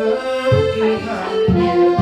รักที่ทำ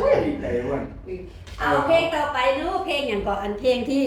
อุ้ยดีใจวนเอาเพลงต่อไปเนู้เพลงอย่างก่อนอันเพลงที่